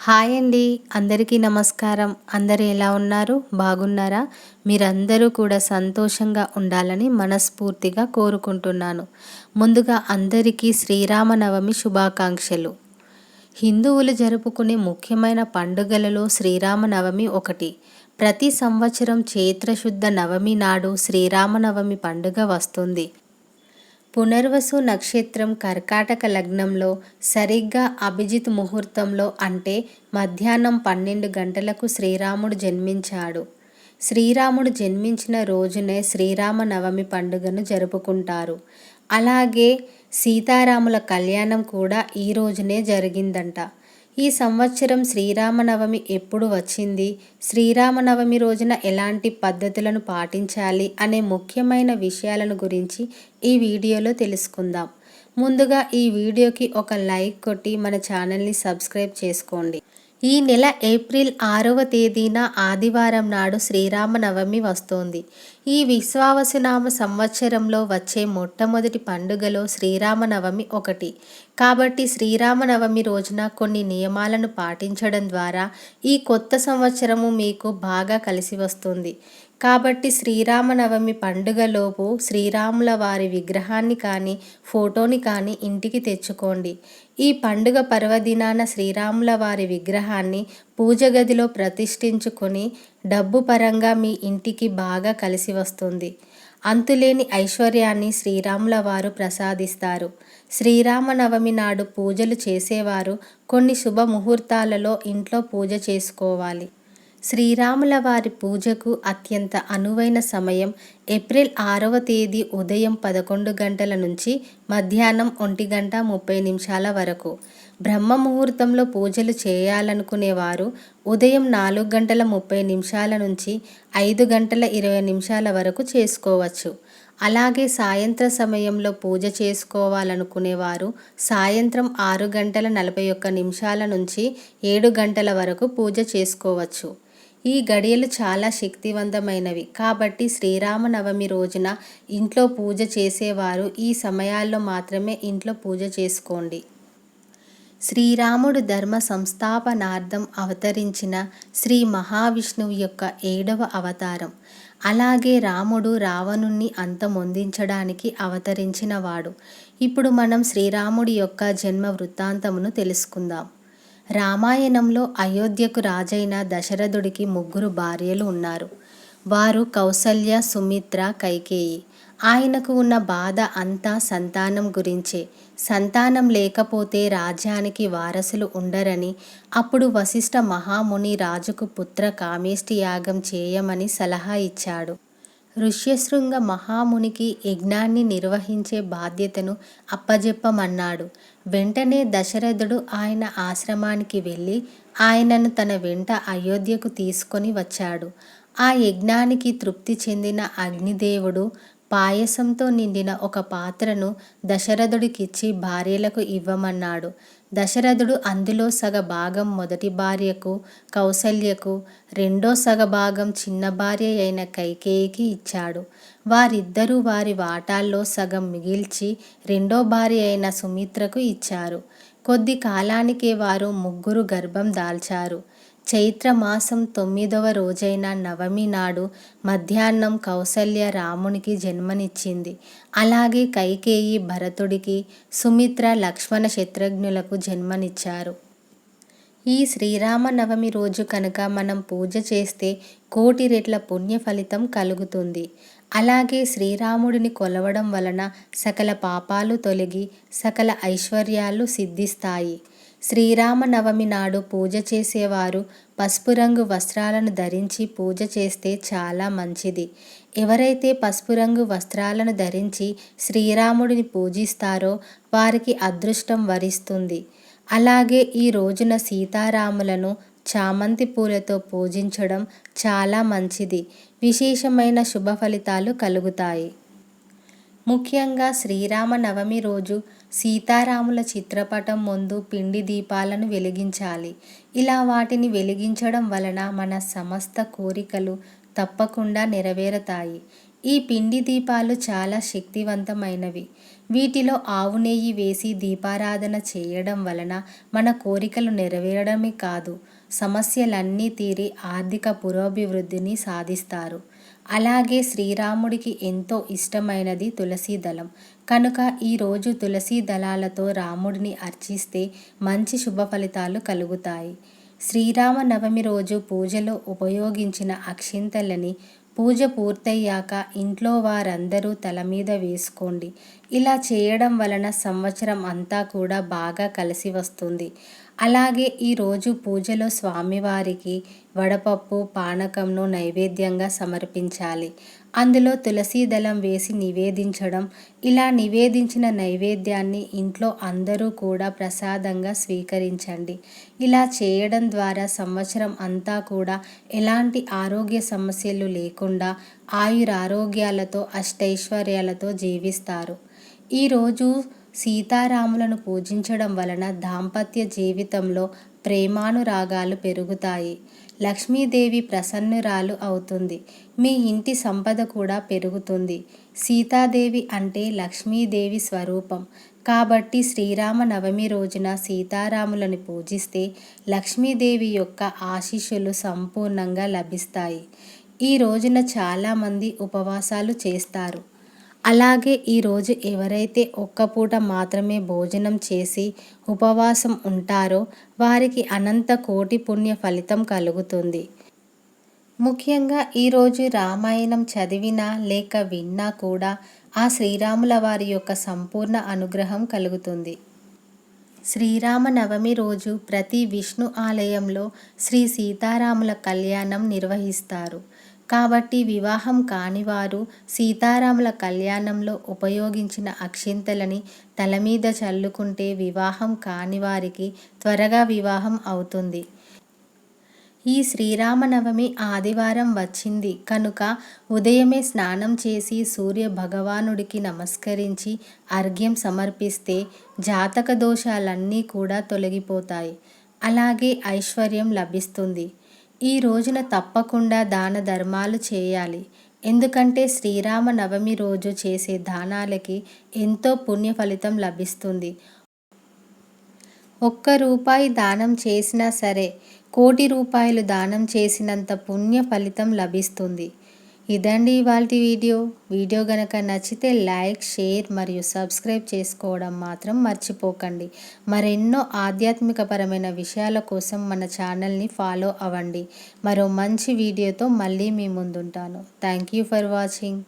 Hi అండి. అందరికీ నమస్కారం. అందరు ఎలా ఉన్నారు? బాగున్నారా? మీరందరూ కూడా సంతోషంగా ఉండాలని మనస్ఫూర్తిగా కోరుకుంటున్నాను. ముందుగా అందరికీ శ్రీరామనవమి శుభాకాంక్షలు. హిందువులు జరుపుకునే ముఖ్యమైన పండుగలలో శ్రీరామనవమి ఒకటి. ప్రతి సంవత్సరం చైత్రశుద్ధ నవమి నాడు శ్రీరామనవమి పండుగ వస్తుంది. పునర్వసు నక్షత్రం కర్కాటక లగ్నంలో సరిగ్గా అభిజిత్ ముహూర్తంలో అంటే మధ్యాహ్నం పన్నెండు గంటలకు శ్రీరాముడు జన్మించాడు. శ్రీరాముడు జన్మించిన రోజునే శ్రీరామ నవమి పండుగను జరుపుకుంటారు. అలాగే సీతారాముల కళ్యాణం కూడా ఈ రోజునే జరిగిందంట. ఈ సంవత్సరం శ్రీరామనవమి ఎప్పుడు వచ్చింది? శ్రీరామనవమి రోజున ఎలాంటి పద్ధతులను పాటించాలి అనే ముఖ్యమైన విషయాలను గురించి ఈ వీడియోలో తెలుసుకుందాం. ముందుగా ఈ వీడియోకి ఒక లైక్ కొట్టి మన ఛానల్ని సబ్స్క్రైబ్ చేసుకోండి. ఈ నెల ఏప్రిల్ ఆరవ తేదీన ఆదివారం నాడు శ్రీరామనవమి వస్తోంది. ఈ విశ్వావసునామ సంవత్సరంలో వచ్చే మొట్టమొదటి పండుగలో శ్రీరామనవమి ఒకటి. కాబట్టి శ్రీరామనవమి రోజున కొన్ని నియమాలను పాటించడం ద్వారా ఈ కొత్త సంవత్సరము మీకు బాగా కలిసి వస్తుంది. కాబట్టి శ్రీరామనవమి పండుగలోపు శ్రీరాముల వారి విగ్రహాన్ని కానీ ఫోటోని కానీ ఇంటికి తెచ్చుకోండి. ఈ పండుగ పర్వదినాన శ్రీరాముల వారి విగ్రహాన్ని పూజ గదిలో ప్రతిష్ఠించుకొని డబ్బు పరంగా మీ ఇంటికి బాగా కలిసి వస్తుంది. అంతులేని ఐశ్వర్యాన్ని శ్రీరాముల వారు ప్రసాదిస్తారు. శ్రీరామనవమి నాడు పూజలు చేసేవారు కొన్ని శుభ ముహూర్తాలలో ఇంట్లో పూజ చేసుకోవాలి. శ్రీరాముల వారి పూజకు అత్యంత అనువైన సమయం ఏప్రిల్ ఆరవ తేదీ ఉదయం పదకొండు గంటల నుంచి మధ్యాహ్నం ఒంటి గంట ముప్పై నిమిషాల వరకు. బ్రహ్మ ముహూర్తంలో పూజలు చేయాలనుకునేవారు ఉదయం నాలుగు గంటల ముప్పై నిమిషాల నుంచి ఐదు గంటల ఇరవై నిమిషాల వరకు చేసుకోవచ్చు. అలాగే సాయంత్ర సమయంలో పూజ చేసుకోవాలనుకునేవారు సాయంత్రం ఆరు గంటల నలభై ఒక్క నిమిషాల నుంచి ఏడు గంటల వరకు పూజ చేసుకోవచ్చు. ఈ గడియలు చాలా శక్తివంతమైనవి. కాబట్టి శ్రీరామనవమి రోజున ఇంట్లో పూజ చేసేవారు ఈ సమయాల్లో మాత్రమే ఇంట్లో పూజ చేసుకోండి. శ్రీరాముడు ధర్మ సంస్థాపనార్థం అవతరించిన శ్రీ మహావిష్ణువు యొక్క ఏడవ అవతారం. అలాగే రాముడు రావణుణ్ణి అంతమొందించడానికి అవతరించినవాడు. ఇప్పుడు మనం శ్రీరాముడి యొక్క జన్మ వృత్తాంతమును తెలుసుకుందాం. రామాయణంలో అయోధ్యకు రాజైన దశరథుడికి ముగ్గురు భార్యలు ఉన్నారు. వారు కౌసల్య సుమిత్ర కైకేయి. ఆయనకు ఉన్న బాధ అంతా సంతానం గురించే. సంతానం లేకపోతే రాజ్యానికి వారసులు ఉండరని అప్పుడు వశిష్ఠ మహాముని రాజుకు పుత్ర కామేష్టి యాగం చేయమని సలహా ఇచ్చాడు. ఋష్యశృంగ మహామునికి యజ్ఞాన్ని నిర్వహించే బాధ్యతను అప్పజెప్పమన్నాడు. వెంటనే దశరథుడు ఆయన ఆశ్రమానికి వెళ్ళి ఆయనను తన వెంట అయోధ్యకు తీసుకొని వచ్చాడు. ఆ యజ్ఞానికి తృప్తి చెందిన అగ్నిదేవుడు పాయసంతో నిండిన ఒక పాత్రను దశరథుడికిచ్చి భార్యలకు ఇవ్వమన్నాడు. దశరథుడు అందులో సగ భాగం మొదటి భార్యకు కౌసల్యకు రెండో సగ భాగం చిన్న భార్య అయిన కైకేయికి ఇచ్చాడు. వారిద్దరూ వారి వాటాల్లో సగం మిగిల్చి రెండో భార్య అయిన సుమిత్రకు ఇచ్చారు. కొద్ది కాలానికే వారు ముగ్గురు గర్భం దాల్చారు. చైత్రమాసం తొమ్మిదవ రోజైన నవమి నాడు మధ్యాహ్నం కౌసల్య రామునికి జన్మనిచ్చింది. అలాగే కైకేయి భరతుడికి సుమిత్ర లక్ష్మణ శత్రుఘ్నులకు జన్మనిచ్చారు. ఈ శ్రీరామనవమి రోజు కనుక మనం పూజ చేస్తే కోటి రెట్ల పుణ్య ఫలితం కలుగుతుంది. అలాగే శ్రీరాముడిని కొలవడం వలన సకల పాపాలు తొలగి సకల ఐశ్వర్యాలు సిద్ధిస్తాయి. శ్రీరామనవమి నాడు పూజ చేసేవారు పసుపు రంగు వస్త్రాలను ధరించి పూజ చేస్తే చాలా మంచిది. ఎవరైతే పసుపు రంగు వస్త్రాలను ధరించి శ్రీరాముడిని పూజిస్తారో వారికి అదృష్టం వరిస్తుంది. అలాగే ఈ రోజున సీతారాములను చామంతి పూలతో పూజించడం చాలా మంచిది. విశేషమైన శుభ ఫలితాలు కలుగుతాయి. ముఖ్యంగా శ్రీరామ నవమి రోజు సీతారాముల చిత్రపటం ముందు పిండి దీపాలను వెలిగించాలి. ఇలా వాటిని వెలిగించడం వలన మన సమస్త కోరికలు తప్పకుండా నెరవేరుతాయి. ఈ పిండి దీపాలు చాలా శక్తివంతమైనవి. వీటిలో ఆవు నెయ్యి వేసి దీపారాధన చేయడం వలన మన కోరికలు నెరవేరడమే కాదు. సమస్యలన్నీ తీరి ఆర్థిక పురోభివృద్ధిని సాధిస్తారు. అలాగే శ్రీరాముడికి ఎంతో ఇష్టమైనది తులసీదళం కనుక ఈరోజు తులసీ దళాలతో రాముడిని అర్చిస్తే మంచి శుభ ఫలితాలు కలుగుతాయి. శ్రీరామనవమి రోజు పూజలో ఉపయోగించిన అక్షింతలని పూజ పూర్తయ్యాక ఇంట్లో వారందరూ తల మీద వేసుకోండి. ఇలా చేయడం వలన సంవత్సరం అంతా కూడా బాగా కలిసి వస్తుంది. అలాగే ఈరోజు పూజలో స్వామివారికి వడపప్పు పానకంను నైవేద్యంగా సమర్పించాలి. అందులో తులసి దళం వేసి నివేదించడం ఇలా నివేదించిన నైవేద్యాన్ని ఇంట్లో అందరూ కూడా ప్రసాదంగా స్వీకరించండి. ఇలా చేయడం ద్వారా సంవత్సరం అంతా కూడా ఎలాంటి ఆరోగ్య సమస్యలు లేకుండా ఆయురారోగ్యాలతో అష్టైశ్వర్యాలతో జీవిస్తారు. ఈరోజు సీతారాములను పూజించడం వలన దాంపత్య జీవితంలో ప్రేమానురాగాలు పెరుగుతాయి. లక్ష్మీదేవి ప్రసన్నురాలు అవుతుంది. మీ ఇంటి సంపద కూడా పెరుగుతుంది. సీతాదేవి అంటే లక్ష్మీదేవి స్వరూపం. కాబట్టి శ్రీరామ నవమి రోజున సీతారాములను పూజిస్తే లక్ష్మీదేవి యొక్క ఆశీస్సులు సంపూర్ణంగా లభిస్తాయి. ఈ రోజున చాలామంది ఉపవాసాలు చేస్తారు. అలాగే ఈరోజు ఎవరైతే ఒక్క పూట మాత్రమే భోజనం చేసి ఉపవాసం ఉంటారో వారికి అనంత కోటి పుణ్య ఫలితం కలుగుతుంది. ముఖ్యంగా ఈరోజు రామాయణం చదివినా లేక విన్నా కూడా ఆ శ్రీరాముల వారి యొక్క సంపూర్ణ అనుగ్రహం కలుగుతుంది. శ్రీరామ నవమి రోజు ప్రతి విష్ణు ఆలయంలో శ్రీ సీతారాముల కళ్యాణం నిర్వహిస్తారు. కాబట్టి వివాహం కానివారు సీతారాముల కళ్యాణంలో ఉపయోగించిన అక్షింతలని తల మీద చల్లుకుంటే వివాహం కాని వారికి త్వరగా వివాహం అవుతుంది. ఈ శ్రీరామనవమి ఆదివారం వచ్చింది. కనుక ఉదయమే స్నానం చేసి సూర్య భగవానుడికి నమస్కరించి అర్ఘ్యం సమర్పిస్తే జాతక దోషాలన్నీ కూడా తొలగిపోతాయి. అలాగే ఐశ్వర్యం లభిస్తుంది. ఈ రోజున తప్పకుండా దాన ధర్మాలు చేయాలి. ఎందుకంటే శ్రీరామ నవమి రోజు చేసే దానాలకి ఎంతో పుణ్య ఫలితం లభిస్తుంది. ఒక్క రూపాయి దానం చేసినా సరే కోటి రూపాయలు దానం చేసినంత పుణ్య ఫలితం లభిస్తుంది. ఇదండి ఇవాళ వీడియో. వీడియో గనక నచ్చితే లైక్ షేర్ మరియు సబ్స్క్రైబ్ చేసుకోవడం మాత్రం మర్చిపోకండి. మరెన్నో ఆధ్యాత్మికపరమైన విషయాల కోసం మన ఛానల్ని ఫాలో అవ్వండి. మరో మంచి వీడియోతో మళ్ళీ మీ ముందుంటాను. Thank you for watching.